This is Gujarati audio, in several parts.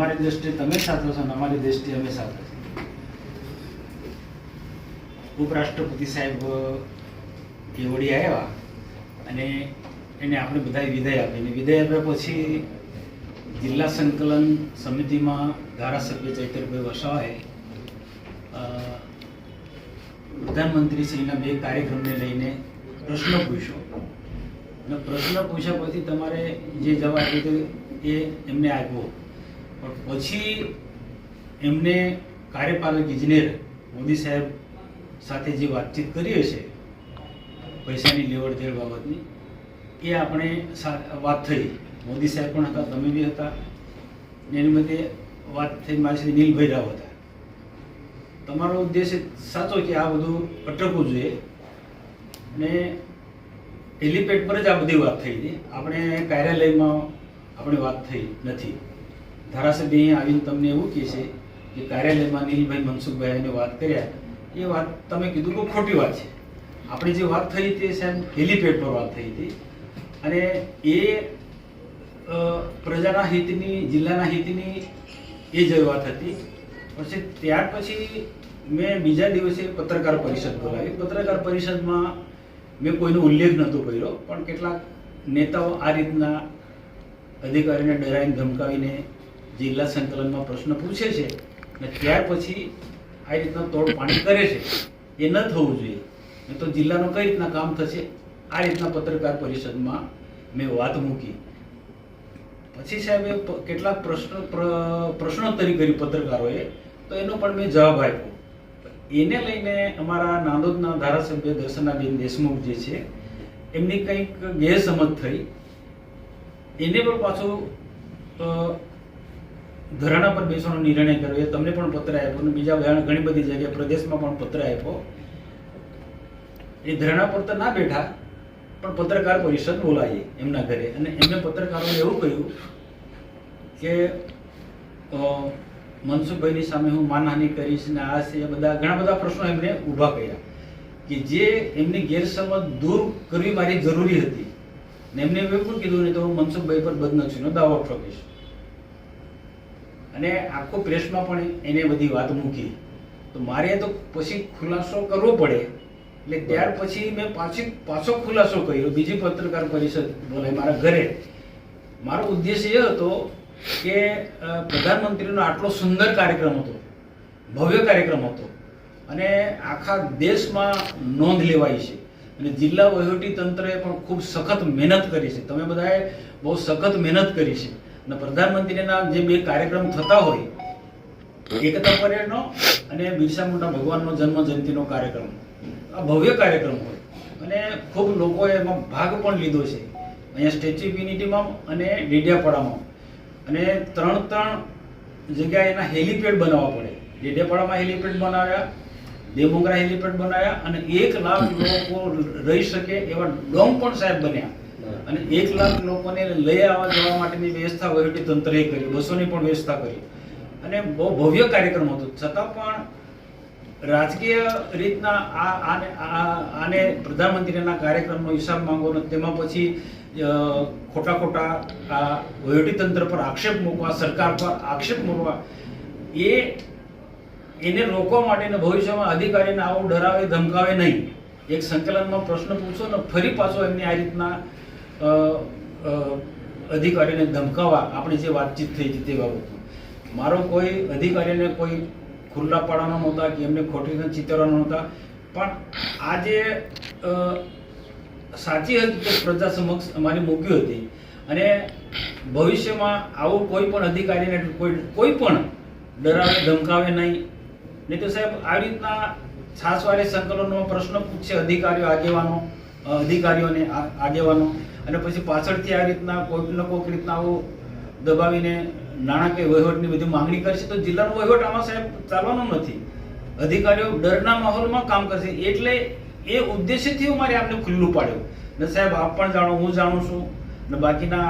તમારી દ્રષ્ટિએ તમે સાચો છો અને અમારી દ્રષ્ટિએ અમે સાચો છીએ. ઉપરાષ્ટ્રપતિ સાહેબ કેવડી આવ્યા અને એને આપણે બધાએ વિદાય આપી. અને વિદાય આપ્યા પછી જિલ્લા સંકલન સમિતિમાં ધારાસભ્ય ચૈતરભાઈ વસાવાએ પ્રધાનમંત્રીશ્રીના બે કાર્યક્રમને લઈને પ્રશ્ન પૂછ્યો. અને પ્રશ્ન પૂછ્યા પછી તમારે જે જવાબ એ એમને આપ્યો. પણ પછી એમને કાર્યપાલક ઇજનેર મોદી સાહેબ સાથે જે વાતચીત કરી હશે, પૈસાની લેવડ બાબતની, એ આપણે વાત થઈ. મોદી સાહેબ પણ હતા, તમે બી હતા. એની મધ્ય વાત થઈ મારી સાથે નીલભાઈ રાવ હતા. તમારો ઉદ્દેશ સાચો કે આ બધું અટકવું જોઈએ? અને હેલીપેડ પર જ આ બધી વાત થઈ હતી. આપણે કાર્યાલયમાં આપણે વાત થઈ નથી. ધારાસભ્ય અહીંયા આવીને તમને એવું કહે છે કે કાર્યાલયમાં નીલભાઈ મનસુખભાઈ વાત કર્યા એ વાત તમે કીધું કે ખોટી વાત છે. આપણી જે વાત થઈ તે સાહેબ હેલીપેડ પર વાત થઈ હતી. અને એ પ્રજાના હિતની, જિલ્લાના હિતની એ જ વાત હતી. પછી ત્યાર પછી મેં બીજા દિવસે પત્રકાર પરિષદ બોલાવી. પત્રકાર પરિષદમાં મેં કોઈનો ઉલ્લેખ નહોતો કર્યો, પણ કેટલાક નેતાઓ આ રીતના અધિકારીને ડરાઈને ધમકાવીને જિલ્લા સંકલનમાં પ્રશ્ન પૂછે છે અને ત્યાર પછી આ રીતના તોડ પાણી કરે છે. એ ન થવું જોઈએ. નહીં તો જિલ્લાનું કઈ રીતના કામ થશે? આ રીતના પત્રકાર પરિષદમાં મેં વાત મૂકી. પછી સાહેબે કેટલાક પ્રશ્ન, પ્ર- પ્રશ્નોત્તરી કરી પત્રકારોએ, તો એનો પણ મેં જવાબ આપ્યો. એને લઈને અમારા નાંદોદના ધારાસભ્ય દર્શનાબેન દેશમુખ જે છે, એમની કંઈક ગેરસમજ થઈ. એને પણ પાછું ધરાણા પર બેસવાનો નિર્ણય કર્યો. એ તમને પણ પત્ર આપ્યો અને બીજા ઘણા- બધી જગ્યાએ પ્રદેશમાં પણ પત્ર આપ્યો. એ ધરણા પર તો ના બેઠા, પણ પત્રકાર પરિષદ બોલાવી એમના ઘરે. અને એમને પત્રકારોને એવું કહ્યું કે મનસુખભાઈની સામે હું માનહાનિ કરીશ ને આ છે બધા ઘણા બધા પ્રશ્નો એમને ઊભા કર્યા કે જે એમની ગેરસમજ દૂર કરવી મારી જરૂરી હતી. ને એમને એવું પણ કીધું નહીં તો હું મનસુખભાઈ પર બદનક્ષીનો દાવો ઠોકીશ. અને આખો પ્રેસમાં પણ એને બધી વાત મૂકી. તો મારે તો પછી ખુલાસો કરવો પડે. એટલે ત્યાર પછી મેં પાછી પાછો ખુલાસો કર્યો. બીજી પત્રકાર પરિષદ બોલે મારા ઘરે. મારો ઉદ્દેશ એ હતો કે પ્રધાનમંત્રીનો આટલો સુંદર કાર્યક્રમ હતો. ભવ્ય કાર્યક્રમ હતો. અને આખા દેશમાં નોંધ લેવાઈ છે. અને જિલ્લા વહીવટી તંત્રએ પણ ખૂબ સખત મહેનત કરી છે. તમે બધાએ બહુ સખત મહેનત કરી છે. અને પ્રધાનમંત્રીના જે બે કાર્યક્રમ થતા હોય એકતા પરેડનો અને બિરસા મુંડા ભગવાનનો જન્મ જયંતિનો કાર્યક્રમ. આ ભવ્ય કાર્યક્રમ હોય. અને ખૂબ લોકોએ એમાં ભાગ પણ લીધો છે. અહીંયા સ્ટેચ્યુ ઓફ યુનિટીમાં અને ડેડિયાપાડામાં. અને ત્રણ ત્રણ જગ્યાએ એના હેલિપેડ બનાવવા પડે. ડેડિયાપાડામાં હેલિપેડ બનાવ્યા દેવમોગરા હેલિપેડ બનાવ્યા અને એક લાખ લોકો રહી શકે એવા ડોમ પણ સાહેબ બન્યા. અને એક લાખ લોકોને લઈ આવવા જવા માટેની વ્યવસ્થા વહીવટી તંત્રએ કરી, બસોની પણ વ્યવસ્થા કરી. અને બહુ ભવ્ય કાર્યક્રમ હતો. છતાં પણ રાજકીય રીતના આ આને પ્રધાનમંત્રીના કાર્યક્રમનો હિસાબ માંગવો ને તેમાં પછી ખોટા ખોટા આ વહીવટી તંત્ર પર આક્ષેપ મૂકવા, સરકાર પર આક્ષેપ મૂકવા, એ એને રોકવા માટે ને ભવિષ્યમાં અધિકારીને આવું ડરાવે, ધમકાવે નહીં. એક સંકલનમાં પ્રશ્ન પૂછો ને ફરી પાછો એમને આ રીતના અધિકારીને ધમકાવવા આપણી જે વાતચીત થઈ હતી તે બાબતમાં મારો કોઈ અધિકારીને કોઈ ખુલ્લા પાડવાનો નહોતા કે એમને ખોટી રીતે ચિતરવાનો નહોતા. પણ આ જે સાચી હકીકત પ્રજા સમક્ષ અમારી મૂકી હતી. અને ભવિષ્યમાં આવું કોઈ પણ અધિકારીને કોઈ કોઈ પણ ડરાવે, ધમકાવે નહીં. નહીં તો સાહેબ આવી રીતના છાસવારે સંકલનોમાં પ્રશ્ન પૂછશે અધિકારીઓ આગેવાનો અધિકારીઓને આગેવાનો. અને પછી પાછળથી આ રીતના કોઈક ને કોઈક રીતના આવું દબાવીને નાણાકીય વહીવટની બધી માંગણી કરશે તો જિલ્લાનો વહીવટ આમાં સાહેબ ચાલવાનો નથી. અધિકારીઓ ડરના માહોલમાં કામ કરશે એટલે એ ઉદ્દેશ્યથી મારે આપને ખુલ્લું પાડ્યું. ને સાહેબ આપ પણ જાણો, હું જાણું છું. ને બાકીના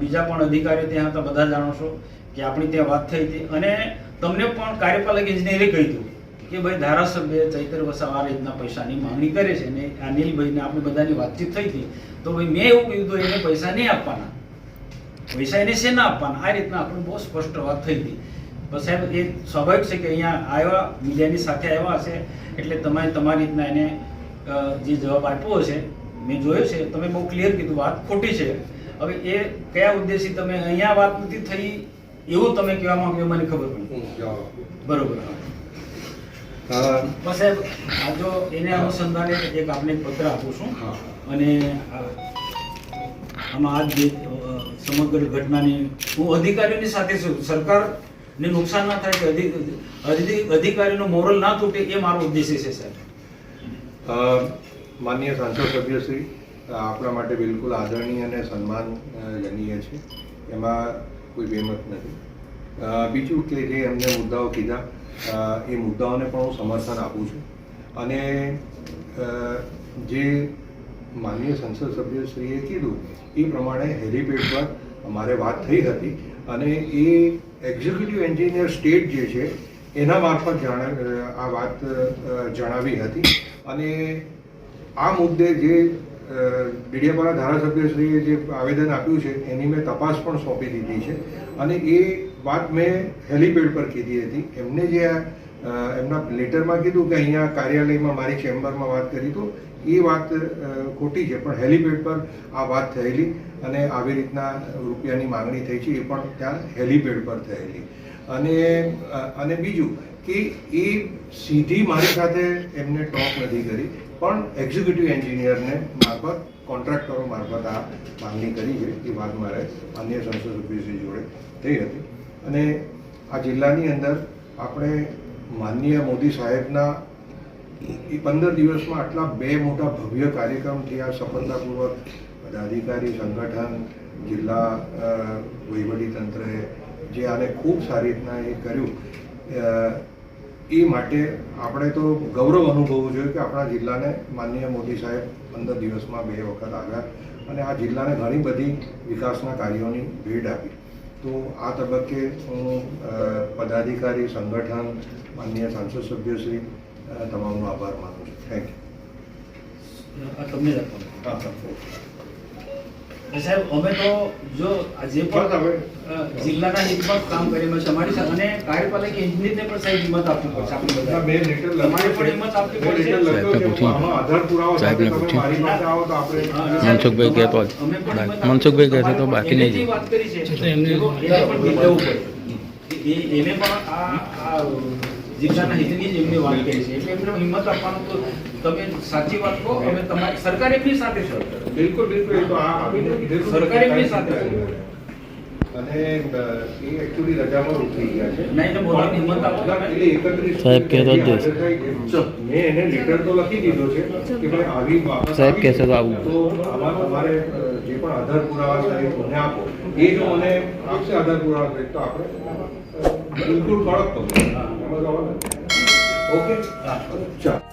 બીજા પણ અધિકારીઓ ત્યાં હતા, બધા જાણો છો કે આપણી ત્યાં વાત થઈ હતી. અને તમને પણ કાર્યપાલક ઇજનેરે કહી દીધું. કે ભાઈ ધારાસભ્ય ચૈતર વસાવા આ રીતના પૈસાની માંગણી કરે છે ને અનિલભાઈને આપણે બધાની વાતચીત થઈ હતી તો ભાઈ મેં એવું કીધું એને પૈસા નહીં આપવાના. પૈસા એને શેના આપવાના. આ રીતના આપણું બહુ સ્પષ્ટ વાત થઈ હતી. પણ સાહેબ એ સ્વાભાવિક છે કે અહીંયા આવ્યા મીડિયાની સાથે આવ્યા હશે એટલે તમે તમારી રીતના એને જે જવાબ આપ્યો હશે મેં જોયો છે તમે બહુ ક્લિયર કીધું વાત ખોટી છે. હવે એ કયા ઉદ્દેશી તમે અહીંયા વાત નથી થઈ એવું તમે કહેવા માંગો મને ખબર પડી. બરોબર. બસ સાહેબ આ જો એને અનુસંધાને એક આપને પત્ર આપું છું. અને આમાં આ જે સમગ્ર ઘટનાની હું અધિકારીઓની સાથે છું. સરકારને નુકસાન ના થાય કે અધિ- અધિ- અધિકારીનો મોરલ ના તૂટે એ મારો ઉદ્દેશ્ય છે સાહેબ. અ, માનનીય સાંસદ સભ્યશ્રી આપણા માટે બિલકુલ આદરણીય અને સન્માન જનીય છે. એમાં કોઈ બેમત નથી. બીજું કે જે એમને મુદ્દાઓ કીધા એ મુદ્દાઓને પણ હું સમર્થન આપું છું. અને જે માનનીય સંસદ સભ્યશ્રીએ કીધું, એ પ્રમાણે હેલિપેડ પર અમારે વાત થઈ હતી અને એ એક્ઝિક્યુટિવ એન્જિનિયર સ્ટેટ જે છે, એના મારફત આ વાત જણાવી હતી. અને આ મુદ્દે જે ડીડીએપાના ધારાસભ્યશ્રીએ જે આવેદન આપ્યું છે, એની મેં તપાસ પણ સોંપી દીધી છે. અને એ વાત મેં હેલીપેડ પર કીધી હતી. એમને જે એમના લેટરમાં કીધું કે અહીંયા કાર્યાલયમાં મારી ચેમ્બરમાં વાત કરી, તો એ વાત ખોટી છે. પણ હેલીપેડ પર આ વાત થયેલી અને આવી રીતના રૂપિયાની માંગણી થઈ છે, એ પણ ત્યાં હેલીપેડ પર થયેલી. અને અને બીજું કે એ સીધી મારી સાથે એમને ટોક નથી કરી, પણ એક્ઝિક્યુટિવ એન્જિનિયરને મારફત કોન્ટ્રાક્ટરો મારફત આ માંગણી કરી છે. એ વાત મારે અન્ય સંસદ સભ્યશ્રી જોડે થઈ હતી. અને આ જિલ્લાની અંદર આપણે માનનીય મોદી સાહેબના એ પંદર દિવસમાં આટલા બે મોટા ભવ્ય કાર્યક્રમ થયા સફળતાપૂર્વક પદાધિકારી સંગઠન, જિલ્લા વહીવટીતંત્રએ જે આને ખૂબ સારી રીતના એ કર્યું એ માટે આપણે તો ગૌરવ અનુભવવું જોઈએ કે આપણા જિલ્લાને માનનીય મોદી સાહેબ પંદર દિવસમાં બે વખત આવ્યા અને આ જિલ્લાને ઘણી બધી વિકાસના કાર્યોની ભેટ આપી. તો આ તબક્કે હું પદાધિકારી સંગઠન માન્ય સાંસદ સભ્યશ્રી તમામનો આભાર માનું છું. થેન્ક આ તમને. યુ સાહેબ અમે તો જો જે પણ જિલ્લાના હિતમાં કામ કરીએ છીએ અમારી સાથે અને કાર્યપાલક ઇજનેરને પણ સાહેબ હિંમત આપવી પડશે આપણે બધા. બે લેટર તમારે પણ હિંમત આપવી પડશે. છે. આધાર પુરાવો સાથે તમે. મારી પાસે આવો તો આપણે મનસુખભાઈ કહે હિંમત મનસુખભાઈ આપીશું. તો બાકી નહીં. વાત કરી છે એને એને પણ. એને પણ આ આ જિલ્લાના હિતની જ એમની વાત કરી છે એટલે એમને હિંમત આપવાનું તો તમે સાચી વાત કહો અમે તમારી સરકાર એમની સાથે છે બિલકુલ બિલકુલ એ તો આ. સરકાર એમની સાથે છે. અને એ એકચ્યુઅલી રજામાં ઉતરી ગયા છે નહીં, એટલે બોલવાની હિંમત આપો તમે. એટલે 31 સાહેબ કહેતો જ હાજર જશે. થઈ છે. મેં એને લેટર તો લખી દીધો છે કે આવી સાહેબ આવી કહેશે તો. આવું. જે પણ આધાર પુરાવા સાહેબ મને આપો એ જો મને આપશે આધાર પુરાવા તો આપણે બિલકુલ નથી. ઓકે? ચાલો.